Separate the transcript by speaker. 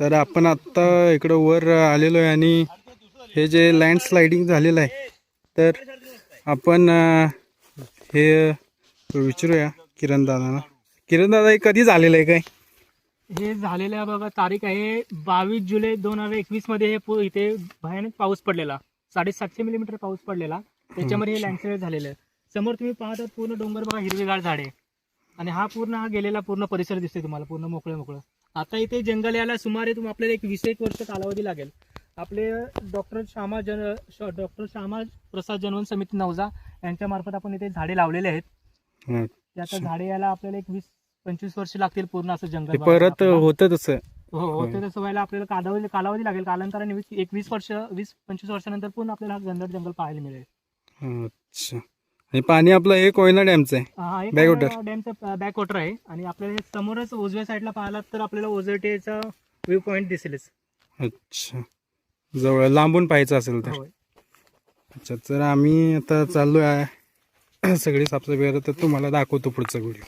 Speaker 1: तर आपण आत्ता इकडं वर आलेलो आहे आणि हे जे लँड स्लायडिंग झालेलं आहे तर आपण हे विचारूया किरण दादाला. किरण दादा हे कधी झालेलं आहे काय?
Speaker 2: हे झालेलं आहे बघा तारीख आहे बावीस जुलै दोन हजार एकवीसमध्ये हे इथे भयानक पाऊस पडलेला. साडेसातशे मिलीमीटर पाऊस पडलेला. त्याच्यामध्ये हे लँडस्लाईड झालेलं आहे. समोर तुम्ही पाहतात पूर्ण डोंगर बघा हिरवीगार झाडे. आणि हा पूर्ण हा गेलेला पूर्ण परिसर दिसतोय तुम्हाला पूर्ण मोकळं मोकळं. आता इथे जंगल यायला सुमारे तुम आपल्याला एक वीस एक वर्ष कालावधी लागेल. आपले डॉक्टर श्यामा जन डॉक्टर श्यामा प्रसाद जनवन समिती नवजा यांच्या मार्फत आपण इथे झाडे लावलेले आहेत. ते आता झाडे यायला आपल्याला एक वीस पंचवीस वर्ष लागतील पूर्ण असं जंगल
Speaker 1: परत. होतं तसं.
Speaker 2: हो हो ते तसं व्हायला आपल्याला कालावधी कालावधी लागेल. कालांतराने एक वीस वर्ष वीस पंचवीस वर्षानंतर पूर्ण आपल्याला गंधड जंगल पाहायला मिळेल.
Speaker 1: अच्छा. आणि पाणी आपलं हे कोयना डॅमचं आहे.
Speaker 2: हा एक
Speaker 1: Backwater.
Speaker 2: डॅमचा बॅक वॉटर आहे. आणि आपल्याला हे समोरच उजव्या साईडला पाहिलात तर आपल्याला ओझरटेचा व्ह्यू पॉईंट दिसेलच.
Speaker 1: अच्छा. जवळ लांबून पाहायचं असेल तर.
Speaker 2: होय.
Speaker 1: अच्छा तर आम्ही आता चाललो आहे सगळी साफसफाई करत तर तुम्हाला दाखवतो पुढचा व्हिडिओ